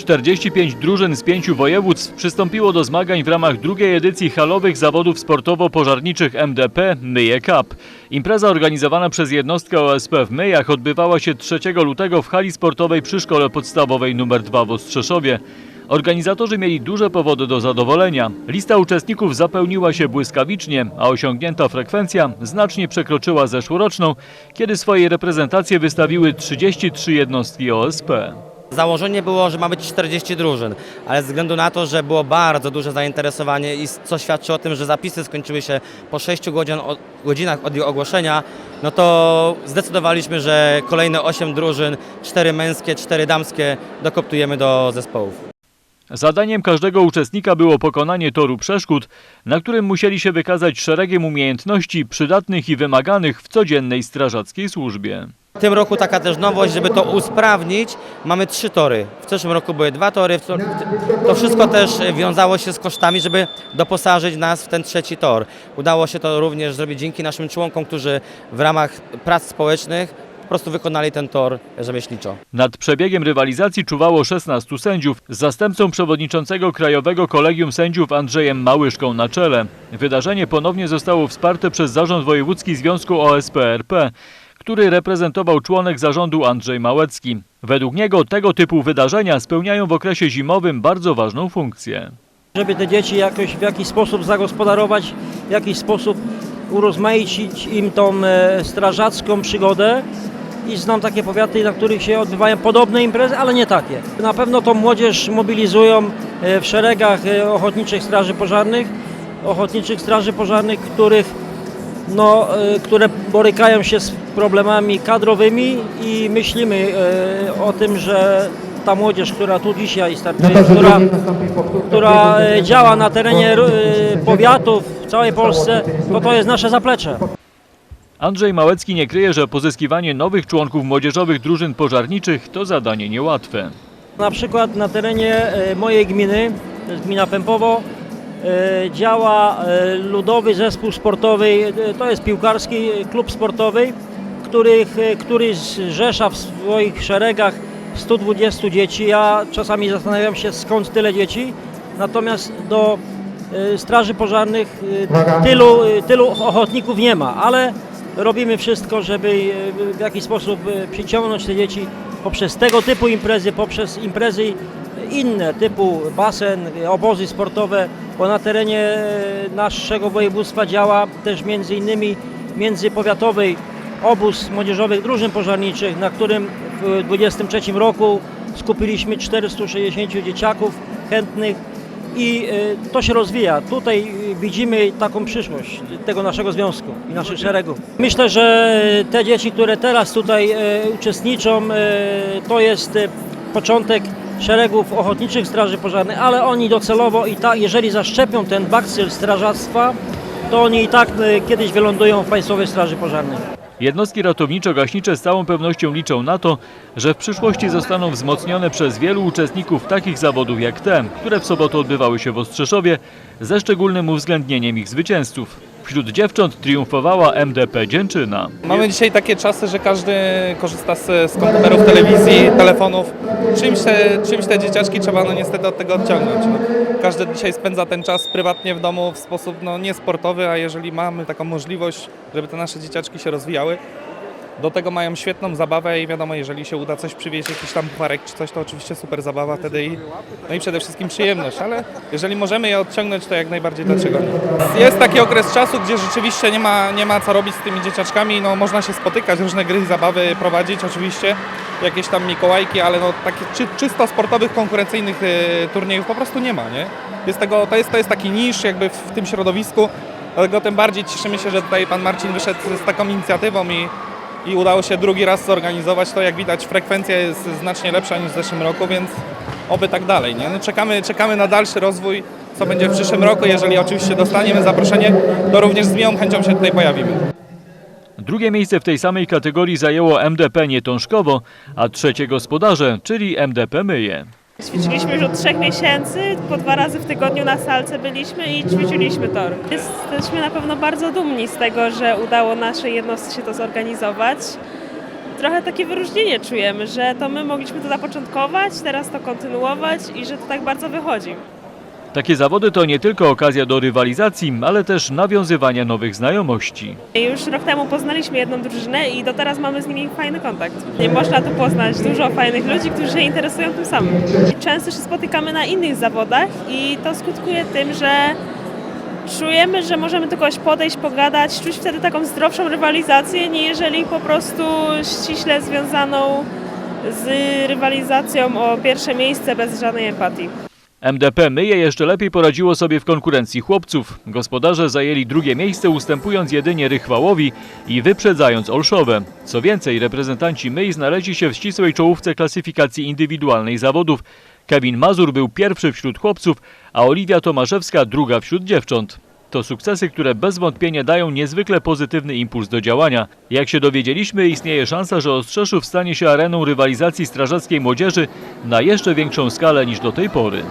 45 drużyn z pięciu województw przystąpiło do zmagań w ramach drugiej edycji halowych zawodów sportowo-pożarniczych MDP Myje Cup. Impreza organizowana przez jednostkę OSP w Myjach odbywała się 3 lutego w hali sportowej przy Szkole Podstawowej nr 2 w Ostrzeszowie. Organizatorzy mieli duże powody do zadowolenia. Lista uczestników zapełniła się błyskawicznie, a osiągnięta frekwencja znacznie przekroczyła zeszłoroczną, kiedy swoje reprezentacje wystawiły 33 jednostki OSP. Założenie było, że ma być 40 drużyn, ale ze względu na to, że było bardzo duże zainteresowanie i co świadczy o tym, że zapisy skończyły się po 6 godzin, od, godzinach od ogłoszenia, no to zdecydowaliśmy, że kolejne 8 drużyn, 4 męskie, 4 damskie dokoptujemy do zespołów. Zadaniem każdego uczestnika było pokonanie toru przeszkód, na którym musieli się wykazać szeregiem umiejętności przydatnych i wymaganych w codziennej strażackiej służbie. W tym roku taka też nowość, żeby to usprawnić, mamy trzy tory. W zeszłym roku były dwa tory. To wszystko też wiązało się z kosztami, żeby doposażyć nas w ten trzeci tor. Udało się to również zrobić dzięki naszym członkom, którzy w ramach prac społecznych po prostu wykonali ten tor rzemieślniczo. Nad przebiegiem rywalizacji czuwało 16 sędziów z zastępcą przewodniczącego Krajowego Kolegium Sędziów Andrzejem Małyszką na czele. Wydarzenie ponownie zostało wsparte przez Zarząd Wojewódzki Związku OSPRP, który reprezentował członek zarządu Andrzej Małecki. Według niego tego typu wydarzenia spełniają w okresie zimowym bardzo ważną funkcję. żeby te dzieci jakoś w jakiś sposób zagospodarować, w jakiś sposób urozmaicić im tą e, strażacką przygodę. I znam takie powiaty, na których się odbywają podobne imprezy, ale nie takie. Na pewno tą młodzież mobilizują e, w szeregach e, ochotniczych straży pożarnych, ochotniczych straży pożarnych, których no, e, które borykają się z problemami kadrowymi i myślimy e, o tym, że ta młodzież, która tu dzisiaj startuje, która, która e, działa na terenie powiatów w całej Polsce, to to jest nasze zaplecze. Andrzej Małecki nie kryje, że pozyskiwanie nowych członków młodzieżowych drużyn pożarniczych to zadanie niełatwe. Na przykład na terenie mojej gminy, to jest gmina Pępowo, działa e, ludowy zespół sportowy, e, to jest piłkarski klub sportowy, których, e, który zrzesza w swoich szeregach 120 dzieci. Ja czasami zastanawiam się skąd tyle dzieci, natomiast do e, straży pożarnych e, tylu, e, tylu ochotników nie ma, ale robimy wszystko, żeby e, w jakiś sposób e, przyciągnąć te dzieci poprzez tego typu imprezy, poprzez imprezy inne typu basen, obozy sportowe, bo na terenie e, naszego województwa działa też między innymi międzypowiatowy obóz młodzieżowych drużyn pożarniczych, na którym w 2023 roku skupiliśmy 460 dzieciaków chętnych i e, to się rozwija. Tutaj e, widzimy taką przyszłość tego naszego związku i naszych szeregów. Myślę, że te dzieci, które teraz tutaj uczestniczą, to jest początek szeregów ochotniczych straży pożarnych, ale oni docelowo i tak, jeżeli zaszczepią ten bakcyl strażactwa, to oni i tak e, kiedyś wylądują w Państwowej Straży Pożarnej. Jednostki ratowniczo-gaśnicze z całą pewnością liczą na to, że w przyszłości zostaną wzmocnione przez wielu uczestników takich zawodów jak te, które w sobotę odbywały się w Ostrzeszowie, ze szczególnym uwzględnieniem ich zwycięzców. Wśród dziewcząt triumfowała MDP Dzięczyna. Mamy dzisiaj takie czasy, że każdy korzysta z, z komputerów, telewizji, telefonów. Czymś te, czymś te dzieciaczki trzeba no niestety od tego odciągnąć. No. Każdy dzisiaj spędza ten czas prywatnie w domu w sposób no, niesportowy, a jeżeli mamy taką możliwość, żeby te nasze dzieciaczki się rozwijały, do tego mają świetną zabawę i wiadomo, jeżeli się uda coś przywieźć, jakiś tam pucharek czy coś, to oczywiście super zabawa wtedy i, no i przede wszystkim przyjemność, ale jeżeli możemy je odciągnąć, to jak najbardziej dlaczego nie. Jest taki okres czasu, gdzie rzeczywiście nie ma, nie ma co robić z tymi dzieciaczkami, no można się spotykać, różne gry i zabawy prowadzić oczywiście, jakieś tam Mikołajki, ale no takich czy, czysto sportowych, konkurencyjnych y, turniejów po prostu nie ma, nie? Jest tego, to, jest, to jest taki nisz jakby w, w tym środowisku, dlatego tym bardziej cieszymy się, że tutaj pan Marcin wyszedł z taką inicjatywą i i udało się drugi raz zorganizować to. Jak widać frekwencja jest znacznie lepsza niż w zeszłym roku, więc oby tak dalej. Nie? No czekamy, czekamy na dalszy rozwój, co będzie w przyszłym roku. Jeżeli oczywiście dostaniemy zaproszenie, to również z miłą chęcią się tutaj pojawimy. Drugie miejsce w tej samej kategorii zajęło MDP Nietążkowo, a trzecie gospodarze, czyli MDP Myje. Ćwiczyliśmy już od trzech miesięcy, po dwa razy w tygodniu na salce byliśmy i ćwiczyliśmy tor. Jesteśmy na pewno bardzo dumni z tego, że udało naszej jednostce się to zorganizować. trochę takie wyróżnienie czujemy, że to my mogliśmy to zapoczątkować, teraz to kontynuować i że to tak bardzo wychodzi. Takie zawody to nie tylko okazja do rywalizacji, ale też nawiązywania nowych znajomości. Już rok temu poznaliśmy jedną drużynę i do teraz mamy z nimi fajny kontakt. Nie można tu poznać dużo fajnych ludzi, którzy się interesują tym samym. Często się spotykamy na innych zawodach i to skutkuje tym, że czujemy, że możemy do kogoś podejść, pogadać, czuć wtedy taką zdrowszą rywalizację, nie jeżeli po prostu ściśle związaną z rywalizacją o pierwsze miejsce bez żadnej empatii. MDP Myje jeszcze lepiej poradziło sobie w konkurencji chłopców. Gospodarze zajęli drugie miejsce ustępując jedynie Rychwałowi i wyprzedzając Olszowe. Co więcej, reprezentanci Myj znaleźli się w ścisłej czołówce klasyfikacji indywidualnej zawodów. Kevin Mazur był pierwszy wśród chłopców, a Oliwia Tomaszewska druga wśród dziewcząt. To sukcesy, które bez wątpienia dają niezwykle pozytywny impuls do działania. Jak się dowiedzieliśmy, istnieje szansa, że Ostrzeszów stanie się areną rywalizacji strażackiej młodzieży na jeszcze większą skalę niż do tej pory.